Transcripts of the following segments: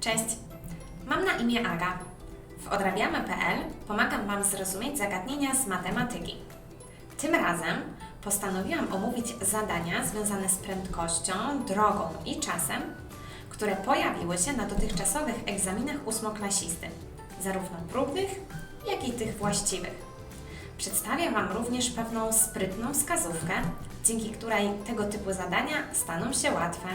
Cześć, mam na imię Aga. W odrabiamy.pl pomagam Wam zrozumieć zagadnienia z matematyki. Tym razem postanowiłam omówić zadania związane z prędkością, drogą i czasem, które pojawiły się na dotychczasowych egzaminach ósmoklasisty, zarówno próbnych, jak i tych właściwych. Przedstawię Wam również pewną sprytną wskazówkę, dzięki której tego typu zadania staną się łatwe.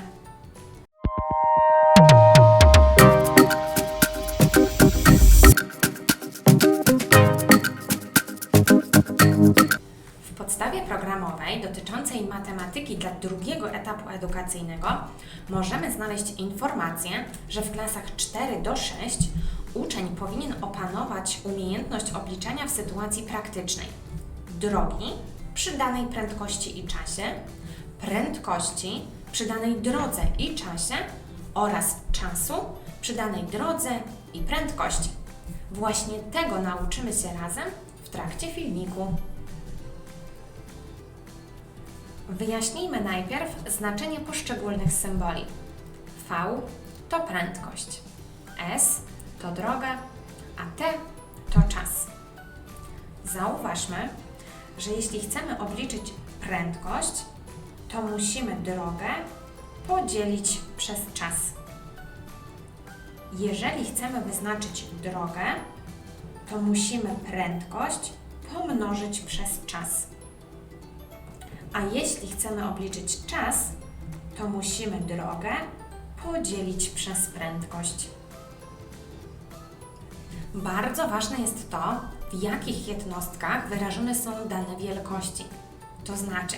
Programowej dotyczącej matematyki dla drugiego etapu edukacyjnego możemy znaleźć informację, że w klasach 4 do 6 uczeń powinien opanować umiejętność obliczania w sytuacji praktycznej drogi przy danej prędkości i czasie, prędkości przy danej drodze i czasie oraz czasu przy danej drodze i prędkości. Właśnie tego nauczymy się razem w trakcie filmiku. Wyjaśnijmy najpierw znaczenie poszczególnych symboli. V to prędkość, S to droga, a T to czas. Zauważmy, że jeśli chcemy obliczyć prędkość, to musimy drogę podzielić przez czas. Jeżeli chcemy wyznaczyć drogę, to musimy prędkość pomnożyć przez czas. A jeśli chcemy obliczyć czas, to musimy drogę podzielić przez prędkość. Bardzo ważne jest to, w jakich jednostkach wyrażone są dane wielkości. To znaczy,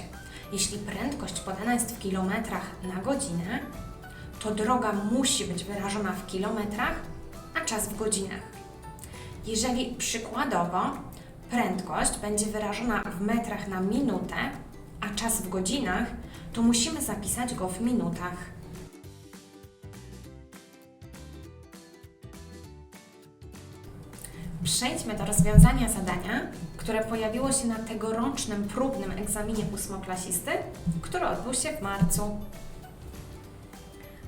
jeśli prędkość podana jest w kilometrach na godzinę, to droga musi być wyrażona w kilometrach, a czas w godzinach. Jeżeli przykładowo prędkość będzie wyrażona w metrach na minutę, a czas w godzinach, to musimy zapisać go w minutach. Przejdźmy do rozwiązania zadania, które pojawiło się na tegorocznym próbnym egzaminie ósmoklasisty, który odbył się w marcu.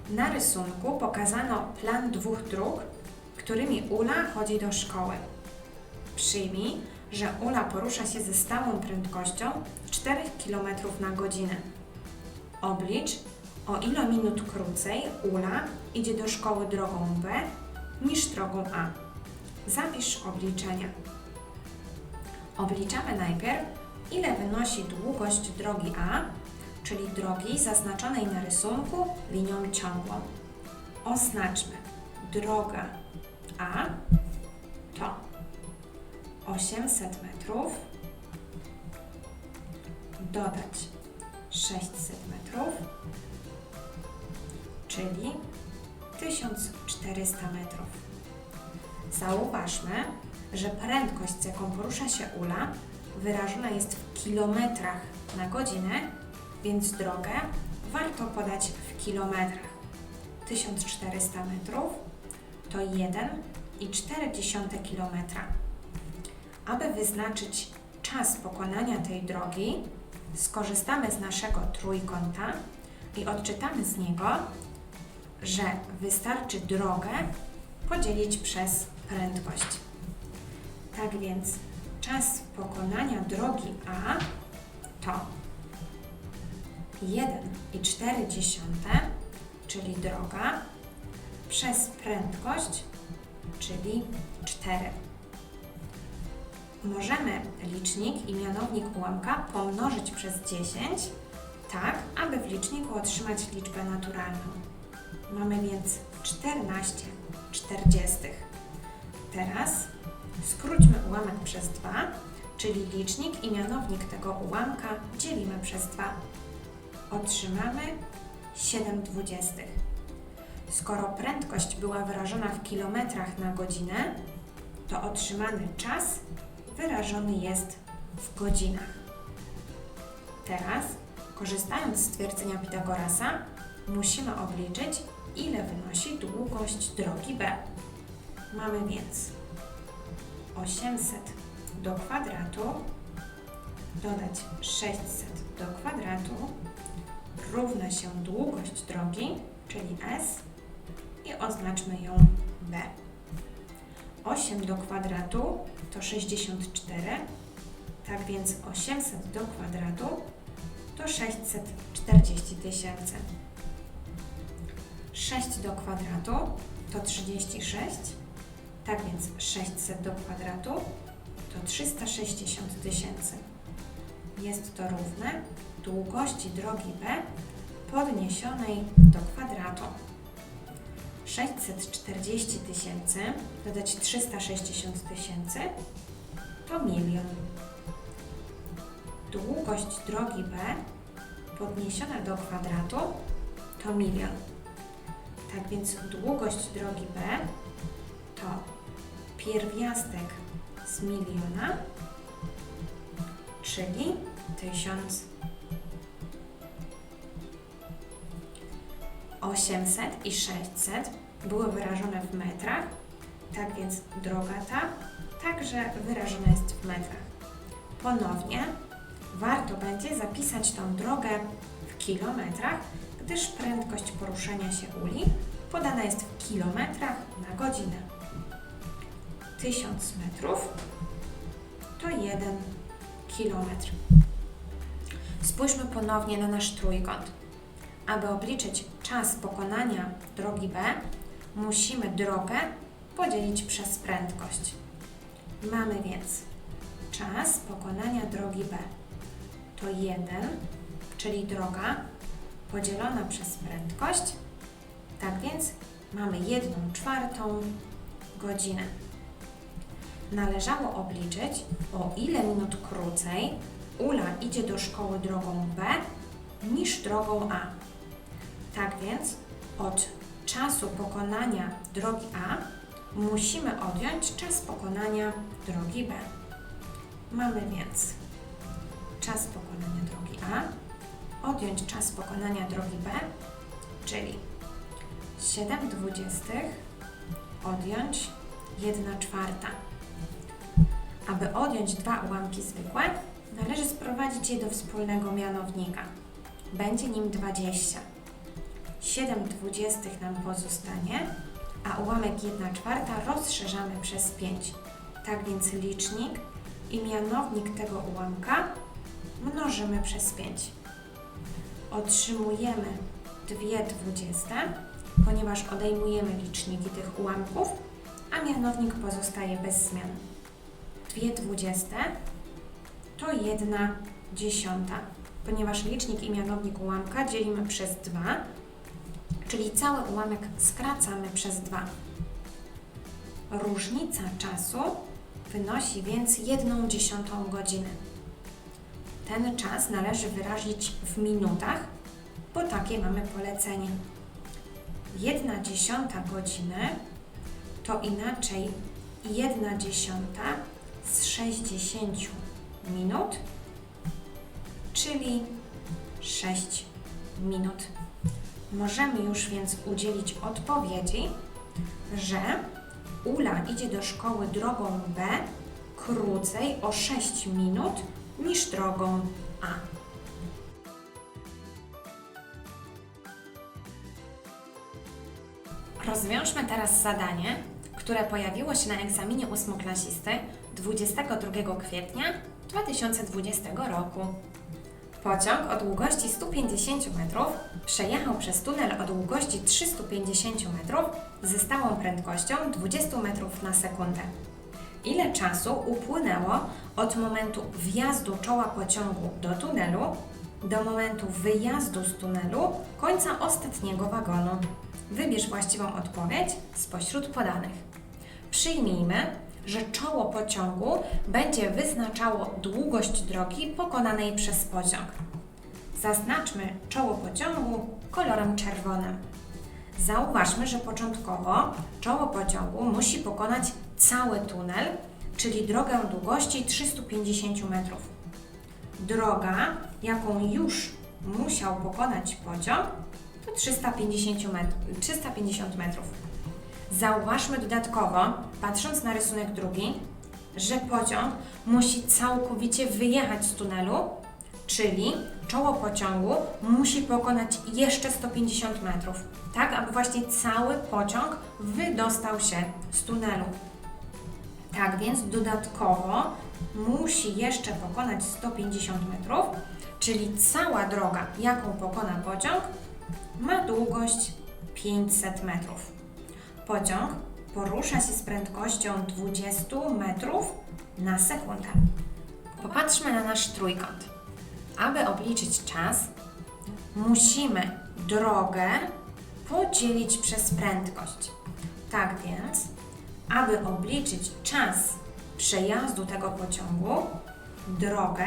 Na rysunku pokazano plan dwóch dróg, którymi Ula chodzi do szkoły. Przyjmij, że Ula porusza się ze stałą prędkością 4 km na godzinę. Oblicz, o ile minut krócej Ula idzie do szkoły drogą B niż drogą A. Zapisz obliczenia. Obliczamy najpierw, ile wynosi długość drogi A, czyli drogi zaznaczonej na rysunku linią ciągłą. Oznaczmy droga A to 800 metrów, dodać 600 metrów, czyli 1400 metrów. Zauważmy, że prędkość, z jaką porusza się Ula, wyrażona jest w kilometrach na godzinę, więc drogę warto podać w kilometrach. 1400 metrów to 1,4 kilometra. Aby wyznaczyć czas pokonania tej drogi, skorzystamy z naszego trójkąta i odczytamy z niego, że wystarczy drogę podzielić przez prędkość. Tak więc czas pokonania drogi A to 1,4, czyli droga, przez prędkość, czyli 4. Możemy licznik i mianownik ułamka pomnożyć przez 10, tak aby w liczniku otrzymać liczbę naturalną. Mamy więc 14 czterdziestych. Teraz skróćmy ułamek przez 2, czyli licznik i mianownik tego ułamka dzielimy przez 2. Otrzymamy 7 dwudziestych. Skoro prędkość była wyrażona w kilometrach na godzinę, to otrzymany czas wyrażony jest w godzinach. Teraz, korzystając z twierdzenia Pitagorasa, musimy obliczyć, ile wynosi długość drogi B. Mamy więc 800 do kwadratu dodać 600 do kwadratu równa się długość drogi, czyli S i oznaczmy ją B. 8 do kwadratu to 64, tak więc 800 do kwadratu to 640 tysięcy. 6 do kwadratu to 36, tak więc 600 do kwadratu to 360 tysięcy. Jest to równe długości drogi B podniesionej do kwadratu. 640 tysięcy dodać 360 tysięcy to milion. Długość drogi B podniesiona do kwadratu to milion. Tak więc długość drogi B to pierwiastek z miliona, czyli tysiąc. 800 i 600 były wyrażone w metrach, tak więc droga ta także wyrażona jest w metrach. Ponownie warto będzie zapisać tą drogę w kilometrach, gdyż prędkość poruszania się uli podana jest w kilometrach na godzinę. 1000 metrów to 1 kilometr. Spójrzmy ponownie na nasz trójkąt. Aby obliczyć czas pokonania drogi B, musimy drogę podzielić przez prędkość. Mamy więc czas pokonania drogi B to 1, czyli droga podzielona przez prędkość. Tak więc mamy 1 czwartą godzinę. Należało obliczyć, o ile minut krócej Ula idzie do szkoły drogą B niż drogą A. Tak więc od czasu pokonania drogi A musimy odjąć czas pokonania drogi B. Mamy więc czas pokonania drogi A, odjąć czas pokonania drogi B, czyli 7 dwudziestych odjąć 1 czwarta. Aby odjąć dwa ułamki zwykłe, należy sprowadzić je do wspólnego mianownika. Będzie nim 20. 7 dwudziestych nam pozostanie, a ułamek 1 czwarta rozszerzamy przez 5. Tak więc licznik i mianownik tego ułamka mnożymy przez 5. Otrzymujemy 2 dwudzieste, ponieważ odejmujemy liczniki tych ułamków, a mianownik pozostaje bez zmian. 2 dwudzieste to 1 dziesiąta, ponieważ licznik i mianownik ułamka dzielimy przez 2, czyli cały ułamek skracamy przez 2. Różnica czasu wynosi więc 1 dziesiątą godziny. Ten czas należy wyrazić w minutach, bo takie mamy polecenie. 1 dziesiąta godziny to inaczej 1 dziesiąta z 60 minut, czyli 6 minut. Możemy już więc udzielić odpowiedzi, że Ula idzie do szkoły drogą B krócej o 6 minut niż drogą A. Rozwiążmy teraz zadanie, które pojawiło się na egzaminie ósmoklasisty 22 kwietnia 2020 roku. Pociąg o długości 150 metrów przejechał przez tunel o długości 350 metrów ze stałą prędkością 20 metrów na sekundę. Ile czasu upłynęło od momentu wjazdu czoła pociągu do tunelu do momentu wyjazdu z tunelu końca ostatniego wagonu? Wybierz właściwą odpowiedź spośród podanych. Przyjmijmy, że czoło pociągu będzie wyznaczało długość drogi pokonanej przez pociąg. Zaznaczmy czoło pociągu kolorem czerwonym. Zauważmy, że początkowo czoło pociągu musi pokonać cały tunel, czyli drogę długości 350 metrów. Droga, jaką już musiał pokonać pociąg, to 350 metrów. 350 metrów. Zauważmy dodatkowo, patrząc na rysunek drugi, że pociąg musi całkowicie wyjechać z tunelu, czyli czoło pociągu musi pokonać jeszcze 150 metrów. tak aby właśnie cały pociąg wydostał się z tunelu. Tak więc dodatkowo musi jeszcze pokonać 150 metrów, czyli cała droga, jaką pokona pociąg, ma długość 500 metrów. Pociąg porusza się z prędkością 20 metrów na sekundę. Popatrzmy na nasz trójkąt. Aby obliczyć czas, musimy drogę podzielić przez prędkość. Tak więc, aby obliczyć czas przejazdu tego pociągu, drogę,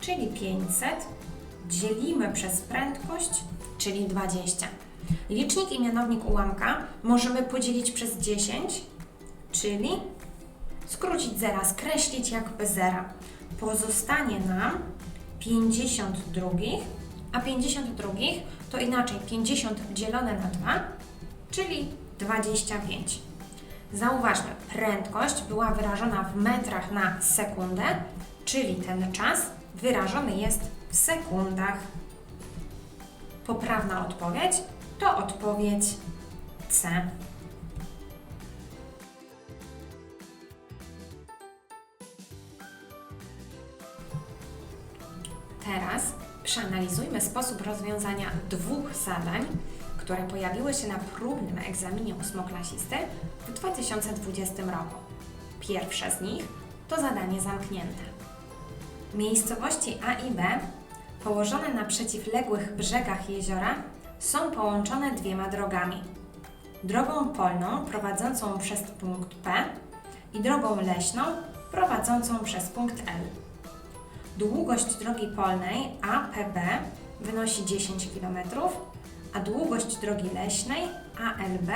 czyli 500, dzielimy przez prędkość, czyli 20. Licznik i mianownik ułamka możemy podzielić przez 10, czyli skrócić zera, skreślić jakby zera. Pozostanie nam 50 drugich, a 50 drugich to inaczej 50 dzielone na 2, czyli 25. Zauważmy, prędkość była wyrażona w metrach na sekundę, czyli ten czas wyrażony jest w sekundach. Poprawna odpowiedź to odpowiedź C. Teraz przeanalizujmy sposób rozwiązania dwóch zadań, które pojawiły się na próbnym egzaminie ósmoklasisty w 2020 roku. Pierwsze z nich to zadanie zamknięte. Miejscowości A i B, położone na przeciwległych brzegach jeziora, są połączone dwiema drogami. Drogą polną prowadzącą przez punkt P i drogą leśną prowadzącą przez punkt L. Długość drogi polnej APB wynosi 10 km, a długość drogi leśnej ALB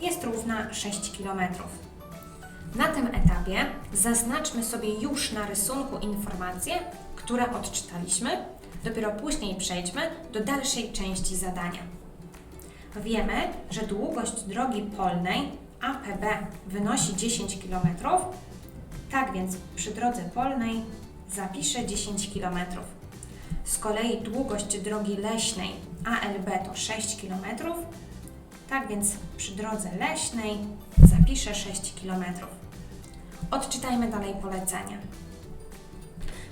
jest równa 6 km. Na tym etapie zaznaczmy sobie już na rysunku informacje, które odczytaliśmy, dopiero później przejdźmy do dalszej części zadania. Wiemy, że długość drogi polnej APB wynosi 10 km, tak więc przy drodze polnej zapiszę 10 km. Z kolei długość drogi leśnej ALB to 6 km, tak więc przy drodze leśnej zapiszę 6 km. Odczytajmy dalej polecenie.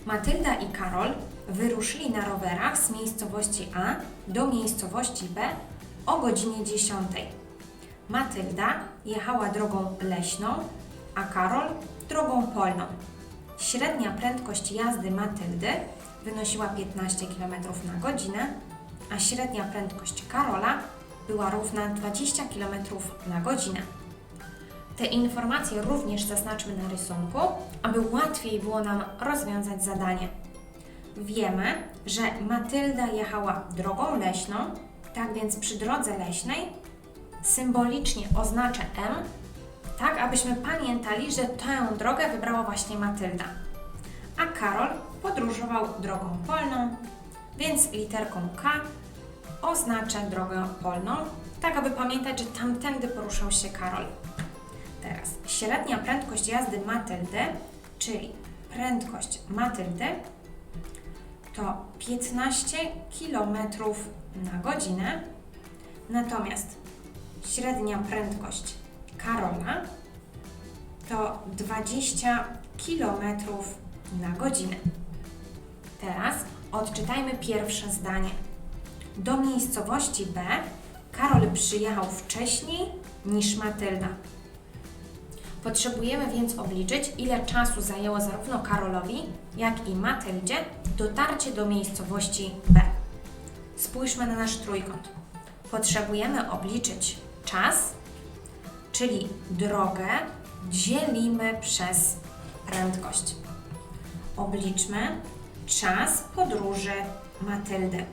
Matylda i Karol wyruszyli na rowerach z miejscowości A do miejscowości B o godzinie 10. Matylda jechała drogą leśną, a Karol drogą polną. Średnia prędkość jazdy Matyldy wynosiła 15 km na godzinę, a średnia prędkość Karola była równa 20 km na godzinę. Te informacje również zaznaczmy na rysunku, aby łatwiej było nam rozwiązać zadanie. Wiemy, że Matylda jechała drogą leśną, tak więc przy drodze leśnej symbolicznie oznaczę M, tak abyśmy pamiętali, że tę drogę wybrała właśnie Matylda. A Karol podróżował drogą polną, więc literką K oznaczę drogę polną, tak aby pamiętać, że tamtędy poruszał się Karol. Teraz średnia prędkość jazdy Matyldy, czyli prędkość Matyldy to 15 km na godzinę, natomiast średnia prędkość Karola to 20 km na godzinę. Teraz odczytajmy pierwsze zdanie. Do miejscowości B Karol przyjechał wcześniej niż Matylda. Potrzebujemy więc obliczyć, ile czasu zajęło zarówno Karolowi, jak i Matyldzie dotarcie do miejscowości B. Spójrzmy na nasz trójkąt. Potrzebujemy obliczyć czas, czyli drogę dzielimy przez prędkość. Obliczmy czas podróży Matyldy.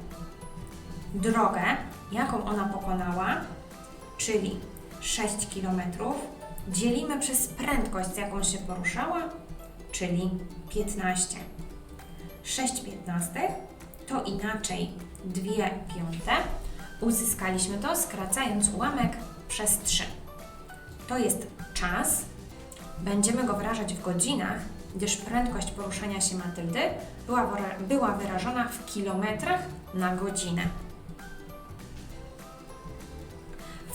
Drogę, jaką ona pokonała, czyli 6 km, dzielimy przez prędkość, z jaką się poruszała, czyli 15. 6 piętnastych to inaczej 2 piąte. Uzyskaliśmy to skracając ułamek przez 3. To jest czas. Będziemy go wyrażać w godzinach, gdyż prędkość poruszania się Matyldy była, była wyrażona w kilometrach na godzinę.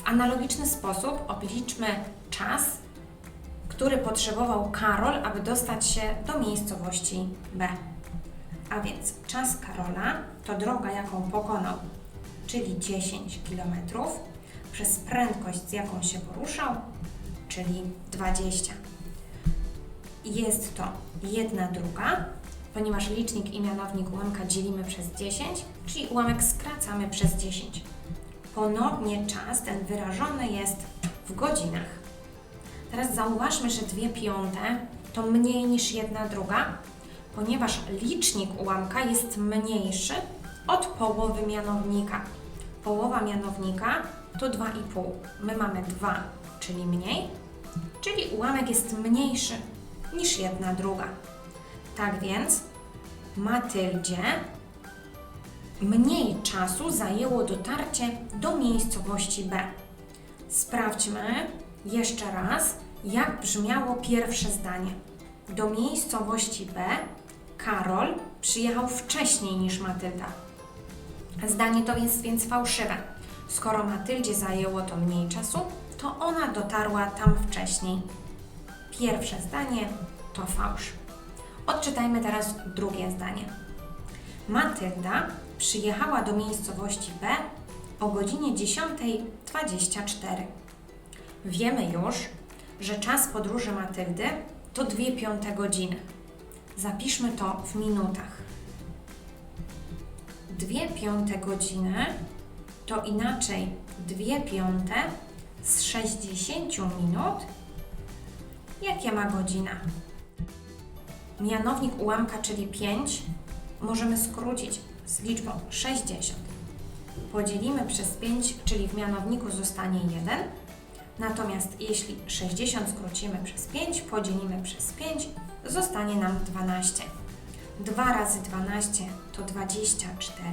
analogiczny sposób obliczmy czas, który potrzebował Karol, aby dostać się do miejscowości B. A więc czas Karola to droga, jaką pokonał, czyli 10 km, przez prędkość, z jaką się poruszał, czyli 20. Jest to jedna druga, ponieważ licznik i mianownik ułamka dzielimy przez 10, czyli ułamek skracamy przez 10. Ponownie czas ten wyrażony jest w godzinach. Teraz zauważmy, że 2 piąte to mniej niż jedna druga, ponieważ licznik ułamka jest mniejszy od połowy mianownika. Połowa mianownika to 2,5. My mamy 2, czyli mniej, czyli ułamek jest mniejszy niż jedna druga. Tak więc Matyldzie mniej czasu zajęło dotarcie do miejscowości B. Sprawdźmy jeszcze raz, jak brzmiało pierwsze zdanie. Do miejscowości B Karol przyjechał wcześniej niż Matylda. Zdanie to jest więc fałszywe. Skoro Matyldzie zajęło to mniej czasu, to ona dotarła tam wcześniej. Pierwsze zdanie to fałsz. Odczytajmy teraz drugie zdanie. Matylda przyjechała do miejscowości B o godzinie 10.24. Wiemy już, że czas podróży Matyldy to 2 piąte godziny. Zapiszmy to w minutach. 2 piąte godziny to inaczej 2 piąte z 60 minut. Jakie ma godzina? Mianownik ułamka, czyli 5, możemy skrócić z liczbą 60. Podzielimy przez 5, czyli w mianowniku zostanie 1. Natomiast jeśli 60 skrócimy przez 5, podzielimy przez 5, zostanie nam 12. 2 razy 12 to 24.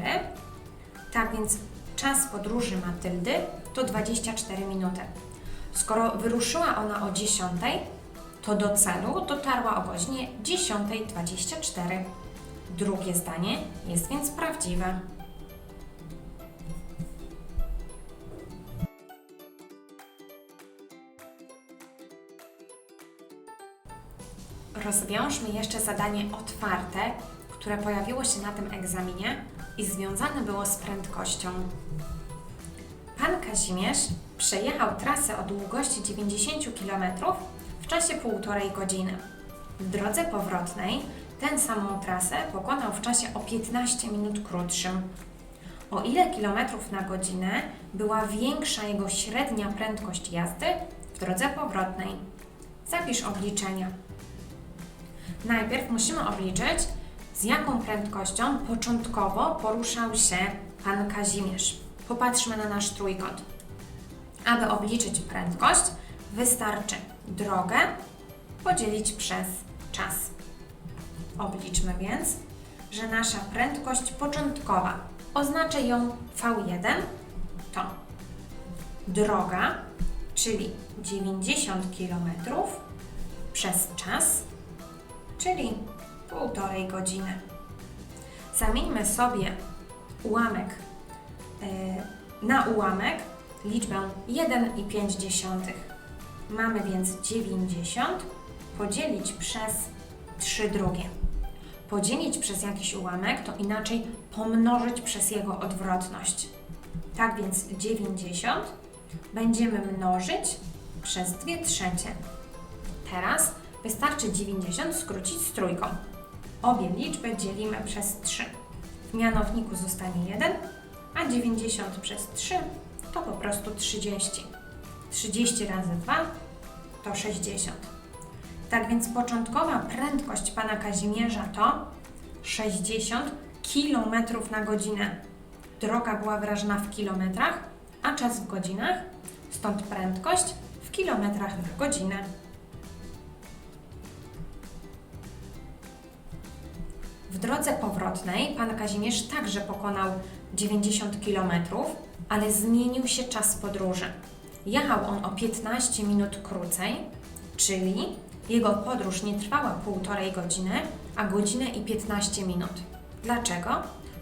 Tak więc czas podróży Matyldy to 24 minuty. Skoro wyruszyła ona o 10, to do celu dotarła o godzinie 10.24. Drugie zdanie jest więc prawdziwe. Rozwiążmy jeszcze zadanie otwarte, które pojawiło się na tym egzaminie i związane było z prędkością. Pan Kazimierz przejechał trasę o długości 90 km w czasie półtorej godziny. W drodze powrotnej tę samą trasę pokonał w czasie o 15 minut krótszym. O ile kilometrów na godzinę była większa jego średnia prędkość jazdy w drodze powrotnej? Zapisz obliczenia. Najpierw musimy obliczyć, z jaką prędkością początkowo poruszał się pan Kazimierz. Popatrzmy na nasz trójkąt. Aby obliczyć prędkość, wystarczy drogę podzielić przez czas. Obliczmy więc, że nasza prędkość początkowa, oznaczę ją V1, to droga, czyli 90 km przez czas, czyli półtorej godziny. Zamieńmy sobie ułamek e, na ułamek liczbę 1,5. Mamy więc 90 podzielić przez 3 drugie. Podzielić przez jakiś ułamek to inaczej pomnożyć przez jego odwrotność. Tak więc 90 będziemy mnożyć przez 2 trzecie. Teraz wystarczy 90 skrócić z trójką. Obie liczby dzielimy przez 3. W mianowniku zostanie 1, a 90 przez 3 to po prostu 30. 30 razy 2 to 60. Tak więc początkowa prędkość pana Kazimierza to 60 km na godzinę. Droga była wyrażona w kilometrach, a czas w godzinach, stąd prędkość w kilometrach na godzinę. Drodze powrotnej pan Kazimierz także pokonał 90 km, ale zmienił się czas podróży. Jechał on o 15 minut krócej, czyli jego podróż nie trwała półtorej godziny, a godzinę i 15 minut. Dlaczego?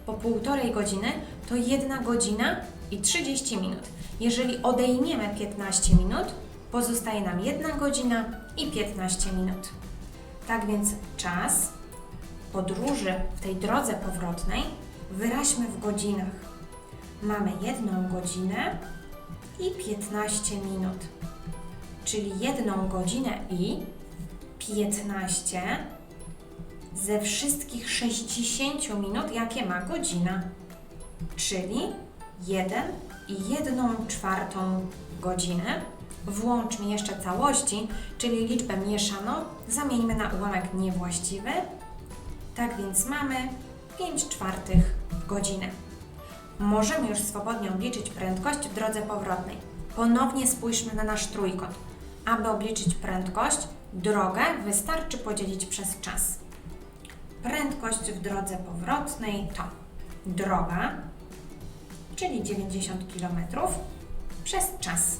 Bo półtorej godziny to jedna godzina i 30 minut. Jeżeli odejmiemy 15 minut, pozostaje nam 1 godzina i 15 minut. Tak więc czas podróży w tej drodze powrotnej wyraźmy w godzinach. Mamy 1 godzinę i 15 minut, czyli 1 godzinę i 15 ze wszystkich 60 minut, jakie ma godzina, czyli 1 i 1 czwartą godzinę. Włączmy jeszcze całości, czyli liczbę mieszaną zamieńmy na ułamek niewłaściwy. Tak więc mamy 5 czwartych godziny. Możemy już swobodnie obliczyć prędkość w drodze powrotnej. Ponownie spójrzmy na nasz trójkąt. Aby obliczyć prędkość, drogę wystarczy podzielić przez czas. Prędkość w drodze powrotnej to droga, czyli 90 km, przez czas,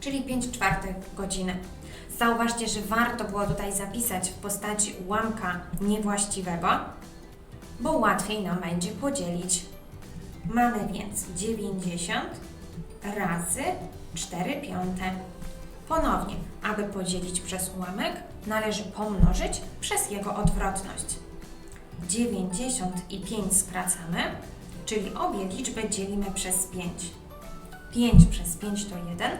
czyli 5 czwartych godziny. Zauważcie, że warto było tutaj zapisać w postaci ułamka niewłaściwego, bo łatwiej nam będzie podzielić. Mamy więc 90 razy 4 piąte. Ponownie, aby podzielić przez ułamek, należy pomnożyć przez jego odwrotność. 95 skracamy, czyli obie liczby dzielimy przez 5. 5 przez 5 to 1,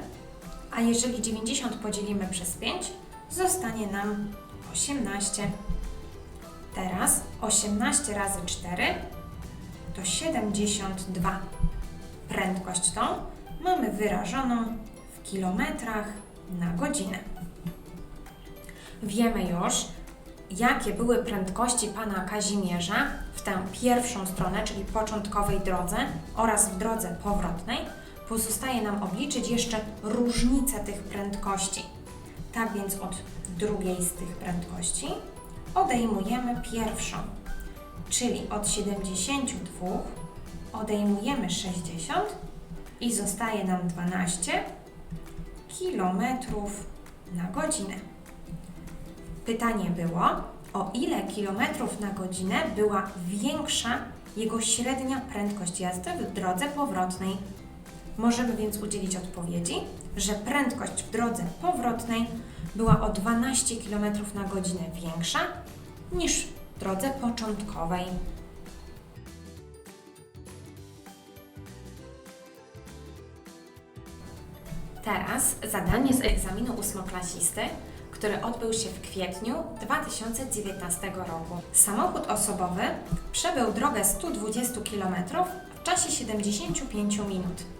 a jeżeli 90 podzielimy przez 5, zostanie nam 18. Teraz 18 razy 4 to 72. Prędkość tą mamy wyrażoną w kilometrach na godzinę. Wiemy już, jakie były prędkości pana Kazimierza w tę pierwszą stronę, czyli początkowej drodze oraz w drodze powrotnej. Pozostaje nam obliczyć jeszcze różnicę tych prędkości. Tak więc od drugiej z tych prędkości odejmujemy pierwszą, czyli od 72 odejmujemy 60 i zostaje nam 12 kilometrów na godzinę. Pytanie było, o ile kilometrów na godzinę była większa jego średnia prędkość jazdy w drodze powrotnej. Możemy więc udzielić odpowiedzi, że prędkość w drodze powrotnej była o 12 km na godzinę większa niż w drodze początkowej. Teraz zadanie z egzaminu ósmoklasisty, który odbył się w kwietniu 2019 roku. Samochód osobowy przebył drogę 120 km w czasie 75 minut.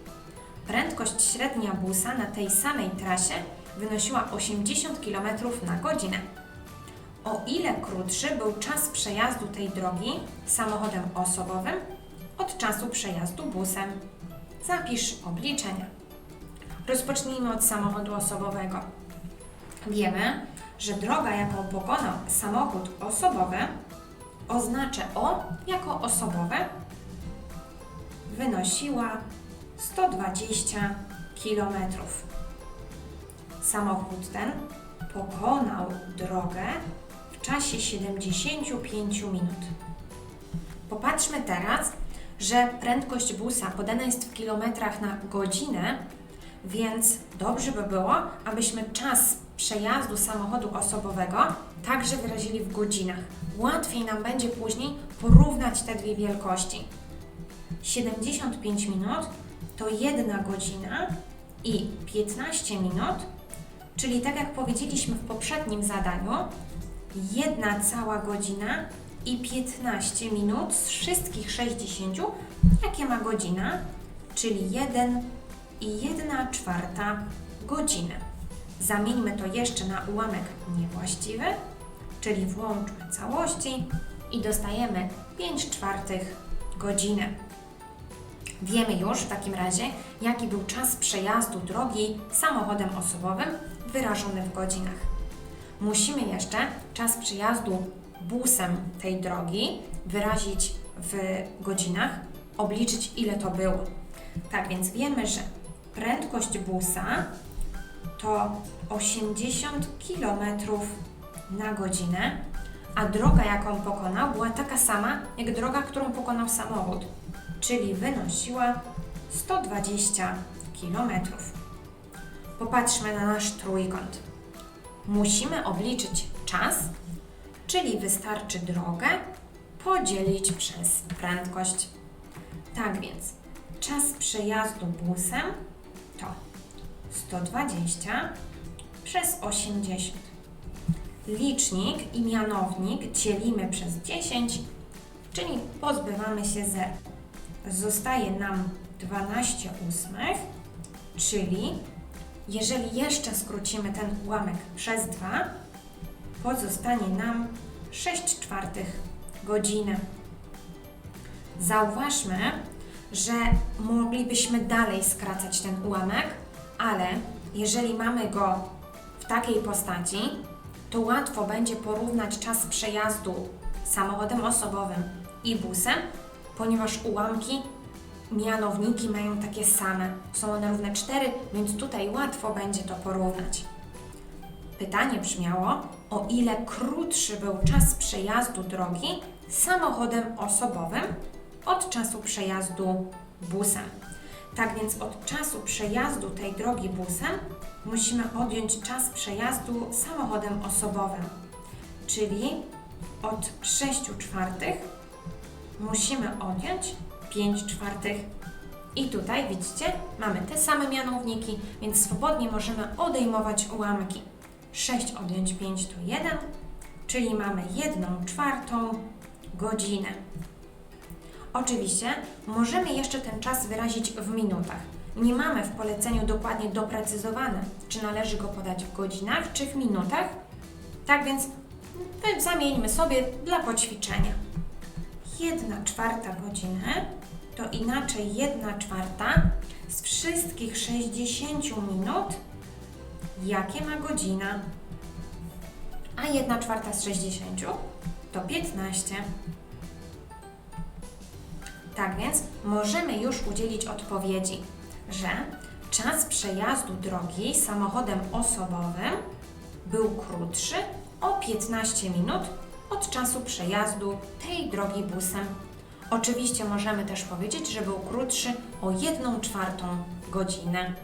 Prędkość średnia busa na tej samej trasie wynosiła 80 km na godzinę. O ile krótszy był czas przejazdu tej drogi samochodem osobowym od czasu przejazdu busem? Zapisz obliczenia. Rozpocznijmy od samochodu osobowego. Wiemy, że droga, jaką pokonał samochód osobowy, oznaczę O jako osobowe, wynosiła 120 km. Samochód ten pokonał drogę w czasie 75 minut. Popatrzmy teraz, że prędkość busa podana jest w kilometrach na godzinę, więc dobrze by było, abyśmy czas przejazdu samochodu osobowego także wyrazili w godzinach. Łatwiej nam będzie później porównać te dwie wielkości. 75 minut to 1 godzina i 15 minut, czyli tak jak powiedzieliśmy w poprzednim zadaniu, 1 cała godzina i 15 minut z wszystkich 60, jakie ma godzina, czyli 1 i 1 czwarta godziny. Zamieńmy to jeszcze na ułamek niewłaściwy, czyli włączmy całości i dostajemy 5 czwartych godziny. Wiemy już w takim razie, jaki był czas przejazdu drogi samochodem osobowym wyrażony w godzinach. Musimy jeszcze czas przejazdu busem tej drogi wyrazić w godzinach, obliczyć ile to było. Tak więc wiemy, że prędkość busa to 80 km na godzinę, a droga, jaką pokonał, była taka sama jak droga, którą pokonał samochód, czyli wynosiła 120 km. Popatrzmy na nasz trójkąt. Musimy obliczyć czas, czyli wystarczy drogę podzielić przez prędkość. Tak więc czas przejazdu busem to 120 przez 80. Licznik i mianownik dzielimy przez 10, czyli pozbywamy się zera. Zostaje nam 12 ósmych, czyli jeżeli jeszcze skrócimy ten ułamek przez 2, pozostanie nam 6 czwartych godziny. Zauważmy, że moglibyśmy dalej skracać ten ułamek, ale jeżeli mamy go w takiej postaci, to łatwo będzie porównać czas przejazdu samochodem osobowym i busem, ponieważ ułamki, mianowniki mają takie same. Są one równe 4, więc tutaj łatwo będzie to porównać. Pytanie brzmiało, o ile krótszy był czas przejazdu drogi samochodem osobowym od czasu przejazdu busem. Tak więc od czasu przejazdu tej drogi busem musimy odjąć czas przejazdu samochodem osobowym, czyli od 6 czwartych musimy odjąć 5 czwartych. I tutaj widzicie, mamy te same mianowniki, więc swobodnie możemy odejmować ułamki. 6 odjąć 5 to 1, czyli mamy 1 czwartą godzinę. Oczywiście możemy jeszcze ten czas wyrazić w minutach. Nie mamy w poleceniu dokładnie doprecyzowane, czy należy go podać w godzinach, czy w minutach. Tak więc wy- zamieńmy sobie dla poćwiczenia. 1 czwarta godziny to inaczej 1 czwarta z wszystkich 60 minut, jakie ma godzina. A 1 czwarta z 60 to 15. Tak więc możemy już udzielić odpowiedzi, że czas przejazdu drogi samochodem osobowym był krótszy o 15 minut od czasu przejazdu tej drogi busem. Oczywiście możemy też powiedzieć, że był krótszy o 1 czwartą godzinę.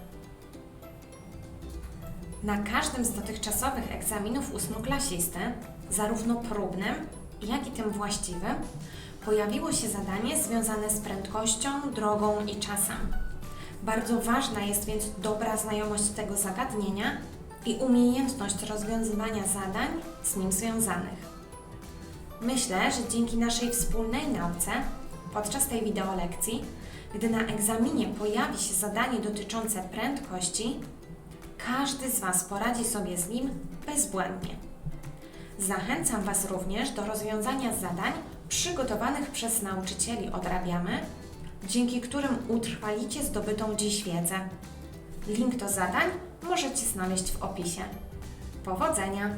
Na każdym z dotychczasowych egzaminów ósmoklasisty, zarówno próbnym, jak i tym właściwym, pojawiło się zadanie związane z prędkością, drogą i czasem. Bardzo ważna jest więc dobra znajomość tego zagadnienia i umiejętność rozwiązywania zadań z nim związanych. Myślę, że dzięki naszej wspólnej nauce podczas tej wideolekcji, gdy na egzaminie pojawi się zadanie dotyczące prędkości, każdy z Was poradzi sobie z nim bezbłędnie. Zachęcam Was również do rozwiązania zadań przygotowanych przez nauczycieli Odrabiamy, dzięki którym utrwalicie zdobytą dziś wiedzę. Link do zadań możecie znaleźć w opisie. Powodzenia!